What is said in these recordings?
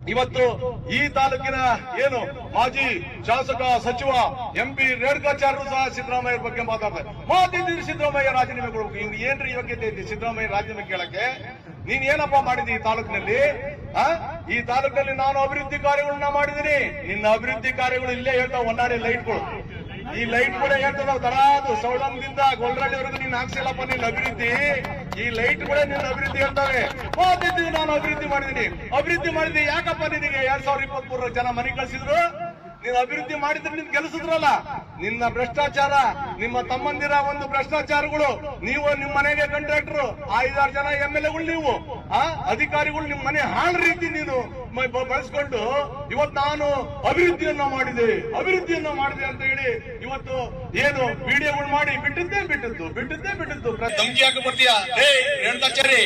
ಇವತ್ತು ಈ ತಾಲೂಕಿನ ಏನು ಮಾಜಿ ಶಾಸಕ, ಸಚಿವ ಎಂ ಪಿ ರೇಣುಕಾಚಾರ್ಯರು ಸಹ ಸಿದ್ದರಾಮಯ್ಯ ಬಗ್ಗೆ ಮಾತಾಡ್ತಾರೆ. ಮಾತಿದ್ದೀರಿ ಸಿದ್ದರಾಮಯ್ಯ ರಾಜೀನಾಮೆ ಕೊಡ್ಬೇಕು. ಇವ್ರು ಏನ್ರಿ ಯೋಗ್ಯತೆ ಐತಿ ಸಿದ್ದರಾಮಯ್ಯ ರಾಜೀನಾಮೆ ಕೇಳಕ್ಕೆ ನೀನ್ ಏನಪ್ಪ ಮಾಡಿದಿ ಈ ತಾಲೂಕಿನಲ್ಲಿ? ಈ ತಾಲೂಕಲ್ಲಿ ನಾನು ಅಭಿವೃದ್ಧಿ ಕಾರ್ಯಗಳನ್ನ ಮಾಡಿದೀನಿ. ನಿನ್ನ ಅಭಿವೃದ್ಧಿ ಕಾರ್ಯಗಳು ಇಲ್ಲೇ ಹೇಳ್ತಾವ ಲೈಟ್ ಲೈಟ್ಗಳು ಈ ಲೈಟ್ ಕೂಡ ಹೇಳ್ತಾವ ತರಾದು ಸೌಳಂಗದಿಂದ ಗೊಲ್ರಳ್ಳಿವರೆಗೂ ನೀನ್ ಹಾಕ್ಸಿಲ್ಲಪ್ಪ, ನಿನ್ನ ಅಭಿವೃದ್ಧಿ. ಈ ಲೈಟ್ ಕೂಡ ನಿನ್ನ ಅಭಿವೃದ್ಧಿ ಹೇಳ್ತಾವೆ ಮಾತಿದ್ದೀವಿ ನಾನು ಅಭಿವೃದ್ಧಿ ಮಾಡಿದೀನಿ ಅಭಿವೃದ್ಧಿ ಮಾಡಿದ್ದೀನಿ ಯಾಕಪ್ಪ ನಿನಗೆ? ಎರಡ್ ಸಾವಿರದ ಇಪ್ಪತ್ತ್ ಜನ ಮನೆ ಕಳಿಸಿದ್ರು. ನೀನ್ ಅಭಿವೃದ್ಧಿ ಮಾಡಿದ್ರೆ ನಿನ್ ಗೆಲ್ಲಿಸಿದ್ರಲ್ಲ. ನಿನ್ನ ಭ್ರಷ್ಟಾಚಾರ, ನಿಮ್ಮ ತಮ್ಮಂದಿರ ಒಂದು ಭ್ರಷ್ಟಾಚಾರಗಳು, ನೀವು ನಿಮ್ಮ ಮನೆಗೆ ಕಂಟ್ರಾಕ್ಟರ್ ಐದಾರು ಜನ ಎಂ ಎಲ್ ಎಗಳು ನೀವು, ಆ, ಅಧಿಕಾರಿಗಳು ನಿಮ್ಮ ಮನೆ ಹಾಳು ರೀತಿ ನೀನು. ಬಳಸ್ಕೊಂಡು ಇವತ್ತು ನಾನು ಅಭಿವೃದ್ಧಿಯನ್ನ ಮಾಡಿದೆ. ಅಭಿವೃದ್ಧಿಯನ್ನ ಮಾಡಿದೆ ಅಂತ ಹೇಳಿ ಇವತ್ತು ಏನು ವಿಡಿಯೋಗಳು ಮಾಡಿ ಬಿಟ್ಟಿದ್ದೇ ಬಿಟ್ಟಿದ್ದು ಬಿಟ್ಟಿದ್ದೇ ಬಿಟ್ಟಿದ್ದು. ಧಮಕಿ ಯಾಕೆ ಬರ್ತೀಯಾ? ಹೇಳ್ತಾ ರೇಣುಕಾಚಾರಿ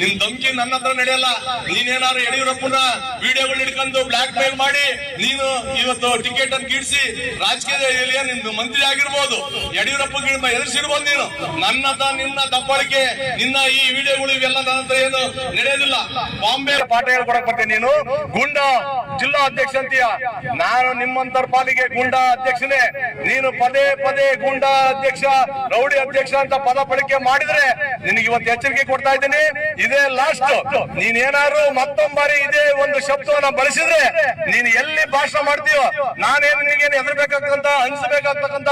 ನಿನ್ ಧಮಕಿ ನನ್ನ ಹತ್ರ ನಡೆಯಲ್ಲ. ನೀನೇನಾದ್ರು ಯಡಿಯೂರಪ್ಪನ ವಿಡಿಯೋಗಳು ಹಿಡ್ಕೊಂಡು ಬ್ಲಾಕ್ ಮೇಲ್ ಮಾಡಿ ನೀನು ಇವತ್ತು ಟಿಕೆಟ್ ಅನ್ನು ಗಿಡಿಸಿ ರಾಜಕೀಯದಲ್ಲಿ ನಿಮ್ದು ನಿನ್ ಮಂತ್ರಿ ಆಗಿರ್ಬೋದು. ಯಡಿಯೂರಪ್ಪ ಗಿಡ ಎದುರಿಸಿರ್ಬೋದು ನೀನು. ನನ್ನ ಹತ್ರ ನಿನ್ನ ದಬ್ಬಳಿಕೆ ನಿನ್ನ ಈ ವಿಡಿಯೋಗಳು ಇವೆಲ್ಲ ನನ್ನ ಹತ್ರ ಏನು ನಡೆಯೋದಿಲ್ಲ. ಬಾಂಬೆ ಪಾಠ ಹೇಳ್ಕೊಡಕ್ ಬರ್ತೀನಿ ನೀನು. ಗುಂಡ ಜಿಲ್ಲಾ ಅಧ್ಯಕ್ಷ ಅಂತೀಯ? ನಾನು ನಿಮ್ಮಂತರ ಪಾಲಿಗೆ ಗುಂಡ ಅಧ್ಯಕ್ಷನೇ. ನೀನು ಪದೇ ಪದೇ ಗುಂಡ ಅಧ್ಯಕ್ಷ, ರೌಡಿ ಅಧ್ಯಕ್ಷ ಅಂತ ಪದ ಬಳಕೆ ಮಾಡಿದ್ರೆ ನಿನಗೆ ಇವತ್ತು ಎಚ್ಚರಿಕೆ ಕೊಡ್ತಾ ಇದ್ದೀನಿ. ಇದೇ ಲಾಸ್ಟ್ ನೀನೇನಾದ್ರು ಮತ್ತೊಂಬಾರಿ ಇದೇ ಒಂದು ಶಬ್ದವನ್ನ ಬಳಸಿದ್ರೆ ನೀನು ಎಲ್ಲಿ ಭಾಷಣ ಮಾಡ್ತೀಯೋ ನಾನೇನು ನಿನಗೇನು ಹೆದರ್ಬೇಕಾಗ್ತಕ್ಕಂತ ಅನ್ಸಬೇಕಾಗ್ತಕ್ಕಂತ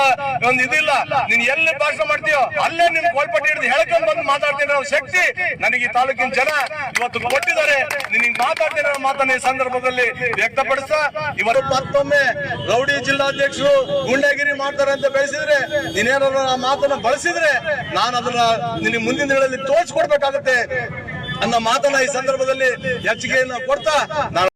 ಒಂದು ಇದಿಲ್ಲ. ನೀನ್ ಎಲ್ಲಿ ಭಾಷಣ ಮಾಡ್ತೀಯೋ, ಅಲ್ಲೇ ನಿನ್ ಕೋಲ್ಪಟ್ಟಿ ಹಿಡಿದು ಹೇಳ್ಕೊಂಡ್ ಬಂದು ಮಾತಾಡ್ತೀನಿ ಅನ್ನೋ ಶಕ್ತಿ ನನಗೆ ಈ ತಾಲೂಕಿನ ಜನ ಇವತ್ತು ಕೊಟ್ಟಿದ್ದಾರೆ. ನಿನಗೆ ಮಾತಾಡ್ತೀನಿ ಅನ್ನೋ ಮಾತನ್ನ ಈ ಸಂದರ್ಭದಲ್ಲಿ ವ್ಯಕ್ತಪಡಿಸ್ತಾ ಇವರು ಮತ್ತೊಮ್ಮೆ ರೌಡಿ ಜಿಲ್ಲಾಧ್ಯಕ್ಷರು ಗುಂಡಗಿರಿ ಮಾಡ್ತಾರೆ ಅಂತ ಬೆಳೆಸಿದ್ರೆ ನೀನೇನಾದ್ರು ಆ ಮಾತನ್ನ ಬಳಸಿದ್ರೆ ನಾನು ಅದನ್ನ ನಿನಗೆ ಮುಂದಿನ ದಿನಗಳಲ್ಲಿ ತೋರಿಸ್ಕೊಡ್ಬೇಕಾಗತ್ತೆ ಅನ್ನೋ ಮಾತನ್ನ ಈ ಸಂದರ್ಭದಲ್ಲಿ ಹೆಚ್ಚಿಗೆಯನ್ನ ಕೊಡ್ತಾ ನಾನು